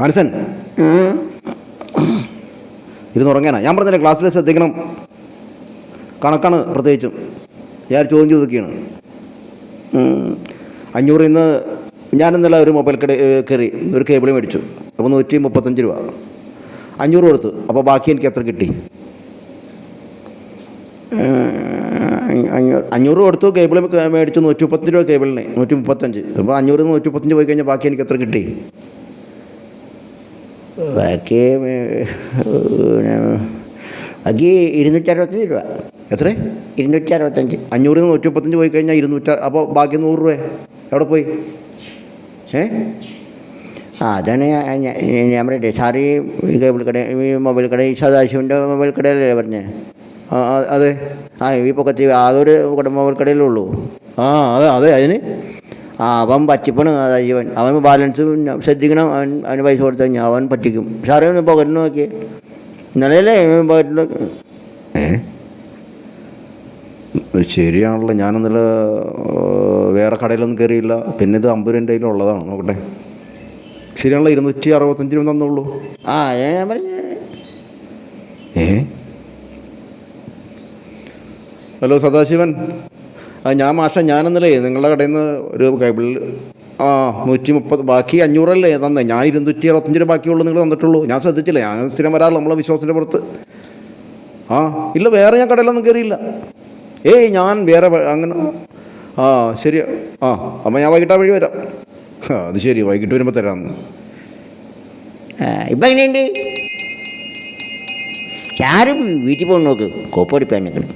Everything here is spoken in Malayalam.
ആൻസൻ ഇരുന്ന് ഉറങ്ങാനാ. ഞാൻ പറഞ്ഞില്ല ക്ലാസ്സിൽ ശ്രദ്ധിക്കണം. കണക്കാണ് പ്രത്യേകിച്ചും. ഞാൻ ചോദ്യം ചോദിക്കുകയാണ്. ഉം. അഞ്ഞൂറിൽ നിന്ന് ഞാൻ ഇന്നലെ ഒരു മൊബൈൽ കട കയറി ഒരു കേബിൾ മേടിച്ചു. അപ്പോൾ നൂറ്റി മുപ്പത്തഞ്ച് രൂപ. അഞ്ഞൂറ് കൊടുത്തു. അപ്പോൾ ബാക്കി എനിക്ക് എത്ര കിട്ടി? അഞ്ഞൂറ്. അഞ്ഞൂറ് കൊടുത്തു കേബിൾ മേടിച്ചു നൂറ്റി മുപ്പത്തഞ്ച് രൂപ കേബിളിന് നൂറ്റി മുപ്പത്തഞ്ച് അപ്പോൾ അഞ്ഞൂറ് നൂറ്റി മുപ്പത്തഞ്ച് പോയി കഴിഞ്ഞാൽ ബാക്കി എനിക്ക് എത്ര കിട്ടി? ബാക്കി ഏഹ്, ബാക്കി ഇരുന്നൂറ്റി അറുപത്തഞ്ച് രൂപ. എത്ര? ഇരുന്നൂറ്റി അറുപത്തഞ്ച് അഞ്ഞൂറിൽ നിന്ന് നൂറ്റി മുപ്പത്തഞ്ച് പോയി കഴിഞ്ഞാൽ ഇരുന്നൂറ്റ അപ്പോൾ ബാക്കി നൂറ് രൂപ. എവിടെ പോയി? ഏ? ആ അതാണ് ഞാൻ പറയട്ടെ. സാറ് ഈ കേബിൾ കട ഈ മൊബൈൽ കട ഈ സദാശിവന്റെ മൊബൈൽ കടയല്ലേ പറഞ്ഞേ? ആ അതെ? ആ ഈ പൊക്കത്തി കട മൊബൈൽ കടയിലുള്ളൂ ആ അതെ അതെ അതിന്. ആ അവൻ പറ്റിപ്പണ് സദാശിവൻ അവൻ ബാലൻസ് ശ്രദ്ധിക്കണം അവൻ അവന് പൈസ കൊടുത്തു കഴിഞ്ഞാൽ അവൻ പറ്റിക്കും. സാറേ ഒന്ന് പകരുന്നു നോക്കിയേ. ഇന്നലെയല്ലേ ഏ? ശരിയാണല്ലോ. ഞാനിന്നലെ വേറെ കടയിലൊന്നും കയറിയില്ല. പിന്നെ ഇത് അമ്പത് രൂപ ഉള്ളതാണ്. നോക്കട്ടെ. ശരിയാണല്ലോ ഇരുന്നൂറ്റി അറുപത്തഞ്ച് രൂപ തന്നുള്ളൂ ആ ഞാൻ പറഞ്ഞേ. ഏ? ഹലോ സദാശിവൻ. ഞാൻ മാഷ ഞാനെന്നല്ലേ നിങ്ങളുടെ കടയിൽ നിന്ന് ഒരു കേബിൾ ആ നൂറ്റി മുപ്പത് ബാക്കി അഞ്ഞൂറല്ലേ തന്നെ. ഞാൻ ഇരുന്നൂറ്റി അറുപത്തഞ്ച് രൂപ ബാക്കിയുള്ളൂ നിങ്ങൾ തന്നിട്ടുള്ളൂ. ഞാൻ ശ്രദ്ധിച്ചില്ല? ഞാൻ സ്ഥിരം വരാറില്ല നമ്മളെ വിശ്വാസത്തിന്റെ പുറത്ത്. ആ ഇല്ല വേറെ ഞാൻ കടയിലൊന്നും കയറിയില്ല ഏയ് ഞാൻ വേറെ അങ്ങനെ ആ ശരി. ആ അപ്പം ഞാൻ വൈകിട്ട് വഴി വരാം. അത് ശരി വൈകിട്ട് വരുമ്പോൾ തരാമെന്ന് ഇപ്പം എങ്ങനെയുണ്ട്? ആരും വീട്ടിൽ പോകുന്നു നോക്ക്. കോപ്പടിപ്പാൻ നിൽക്കണം